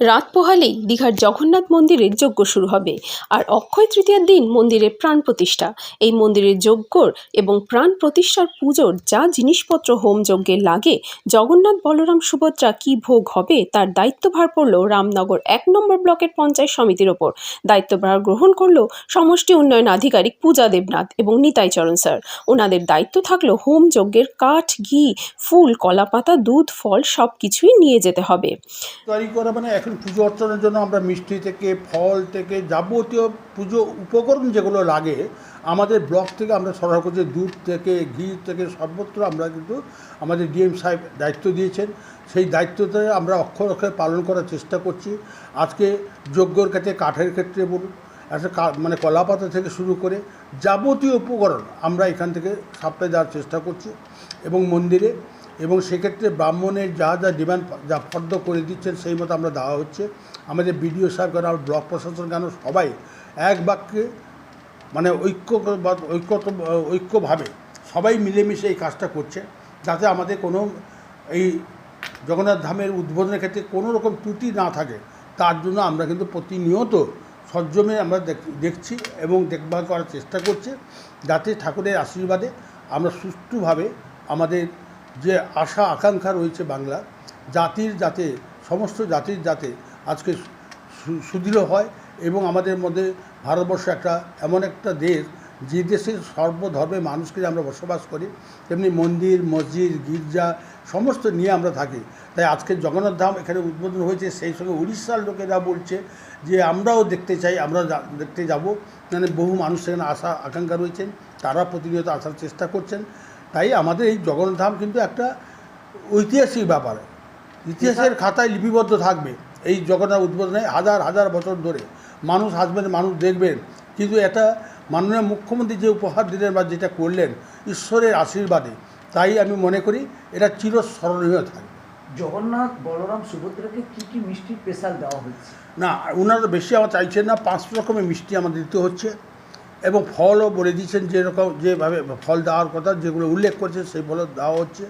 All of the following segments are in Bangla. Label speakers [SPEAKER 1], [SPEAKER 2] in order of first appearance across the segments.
[SPEAKER 1] রাত পোহালেই দীঘার জগন্নাথ মন্দিরের যজ্ঞ শুরু হবে। আর অক্ষয় তৃতীয়ার দিন মন্দিরের প্রাণ প্রতিষ্ঠা। এই মন্দিরের যজ্ঞর এবং প্রাণ প্রতিষ্ঠার পুজোর যা জিনিসপত্র হোম যজ্ঞে লাগে, জগন্নাথ বলরাম সুভদ্রা কী ভোগ হবে তার দায়িত্বভার পড়ল রামনগর এক নম্বর ব্লকের পঞ্চায়েত সমিতির ওপর। দায়িত্বভার গ্রহণ করল সমষ্টি উন্নয়ন আধিকারিক পূজা দেবনাথ এবং নিতাই চরণ স্যার। ওনাদের দায়িত্ব থাকল হোম যজ্ঞের কাঠ, ঘি, ফুল, কলাপাতা, দুধ, ফল সব কিছুই নিয়ে যেতে হবে।
[SPEAKER 2] করা মানে এখন পুজো অর্চনার জন্য আমরা মিষ্টি থেকে, ফল থেকে যাবতীয় পুজো উপকরণ যেগুলো লাগে, আমাদের ব্লক থেকে আমরা সরবরাহ করছি, দুধ থেকে, ঘি থেকে সর্বত্র আমরা কিন্তু আমাদের ডিএম সাহেব দায়িত্ব দিয়েছেন। সেই দায়িত্বতে আমরা অক্ষর অক্ষরে পালন করার চেষ্টা করছি। আজকে যজ্ঞর ক্ষেত্রে, কাঠের ক্ষেত্রে বলুন, একটা মানে কলাপাতা থেকে শুরু করে যাবতীয় উপকরণ আমরা এখান থেকে সাপ্লাই দেওয়ার চেষ্টা করছি এবং মন্দিরে এবং সেক্ষেত্রে ব্রাহ্মণের যা যা ডিমান্ড যা ফর্দ করে দিচ্ছেন সেই মতো আমরা দেওয়া হচ্ছে। আমাদের বিডিও সাহেব কেন আমার ব্লক প্রশাসন কেন, সবাই এক বাক্যে মানে ঐক্য ঐক্য ঐক্যভাবে সবাই মিলেমিশে এই কাজটা করছে। যাতে আমাদের কোনো এই জগন্নাথ ধামের উদ্বোধনের ক্ষেত্রে কোনো রকম ত্রুটি না থাকে, তার জন্য আমরা কিন্তু প্রতিনিয়ত সজ্জমে আমরা দেখ- দেখছি এবং দেখভাল করার চেষ্টা করছি। যাতে ঠাকুরের আশীর্বাদে আমরা সুষ্ঠুভাবে আমাদের যে আশা, আকাঙ্ক্ষা রয়েছে বাংলা জাতির যাতে, সমস্ত জাতির যাতে আজকে সুদৃঢ় হয় এবং আমাদের মধ্যে ভারতবর্ষ একটা এমন একটা দেশ যে দেশের সর্বধর্মের মানুষকে আমরা বসবাস করি, তেমনি মন্দির, মসজিদ, গির্জা সমস্ত নিয়ে আমরা থাকি। তাই আজকে জগন্নাথ ধাম এখানে উদ্বোধন হয়েছে, সেই সঙ্গে উড়িষ্যার লোকেরা বলছে যে আমরাও দেখতে চাই, আমরা দেখতে যাব। মানে বহু মানুষ সেখানে আশা, আকাঙ্ক্ষা রয়েছেন, তারা প্রতিনিয়ত আসার চেষ্টা করছেন। তাই আমাদের এই জগন্নাথ ধাম কিন্তু একটা ঐতিহাসিক ব্যাপার। ইতিহাসের খাতায় লিপিবদ্ধ থাকবে। এই জগন্নাথ উদ্বোধনে হাজার হাজার বছর ধরে মানুষ আসবেন মানুষ দেখবেন। কিন্তু এটা মাননীয় মুখ্যমন্ত্রী যে উপহার দিলেন বা যেটা করলেন ঈশ্বরের আশীর্বাদে তাই আমি মনে করি এটা চিরস্মরণীয় থাকবে।
[SPEAKER 3] জগন্নাথ বলরাম সুভদ্রাকে কি কি মিষ্টি স্পেশাল দেওয়া হচ্ছে
[SPEAKER 2] না ওনারা বেশি আমার চাইছেন না পাঁচ রকমের মিষ্টি আমাদের দিতে হচ্ছে। এবং ফলও বলে দিচ্ছেন যেরকম যেভাবে ফল দেওয়ার কথা, যেগুলো উল্লেখ করছে, সেই ফল দেওয়া হচ্ছে।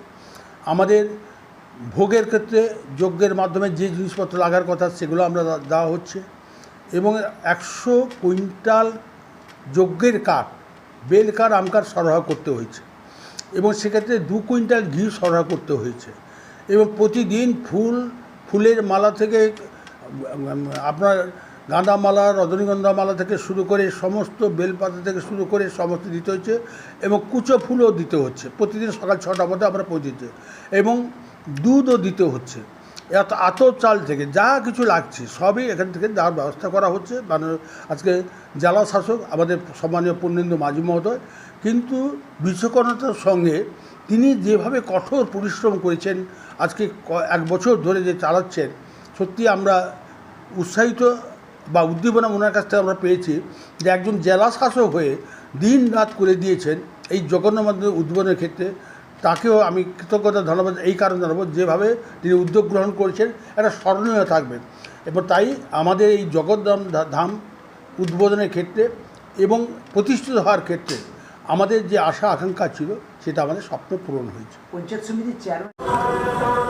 [SPEAKER 2] আমাদের ভোগের ক্ষেত্রে যজ্ঞের মাধ্যমে যে জিনিসপত্র লাগার কথা, সেগুলো আমরা দেওয়া হচ্ছে। এবং একশো কুইন্টাল যজ্ঞের কাঠ, বেল কাঠ, আম সরবরাহ করতে হয়েছে। এবং সেক্ষেত্রে দু কুইন্টাল ঘি সরবরাহ করতে হয়েছে। এবং প্রতিদিন ফুল, ফুলের মালা থেকে আপনার গাঁদা মালা রজনীগন্ধা মালা থেকে শুরু করে সমস্ত বেলপাতা থেকে শুরু করে সমস্ত দিতে হচ্ছে এবং কুচো ফুলও দিতে হচ্ছে। প্রতিদিন সকাল ছটা মধ্যে আমরা পৌঁছে দিচ্ছি এবং দুধও দিতে হচ্ছে। এত আতর চাল থেকে যা কিছু লাগছে সবই এখান থেকে দেওয়ার ব্যবস্থা করা হচ্ছে। মানে আজকে জেলা শাসক আমাদের সম্মানীয় পূর্ণেন্দু মাঝি মহোদয় কিন্তু বিশ্বকর্ণতার সঙ্গে তিনি যেভাবে কঠোর পরিশ্রম করেছেন, আজকে এক বছর ধরে যে চালাচ্ছেন, সত্যি আমরা উৎসাহিত বা উদ্দীপনা ওনার কাছ থেকে আমরা পেয়েছি যে একজন জেলা শাসক হয়ে দিন রাত করে দিয়েছেন এই জগন্নাথ মন্দির উদ্বোধনের ক্ষেত্রে। তাকেও আমি কৃতজ্ঞতা ধন্যবাদ এই কারণে জানাব, যেভাবে তিনি উদ্যোগ গ্রহণ করেছেন, এটা স্মরণীয় থাকবে। এবং তাই আমাদের এই জগদ্ধাম ধাম উদ্বোধনের ক্ষেত্রে এবং প্রতিষ্ঠিত হওয়ার ক্ষেত্রে আমাদের যে আশা আকাঙ্ক্ষা ছিল, সেটা আমাদের স্বপ্ন পূরণ হয়েছে।
[SPEAKER 3] পঞ্চায়েত সমিতির চেয়ারম্যান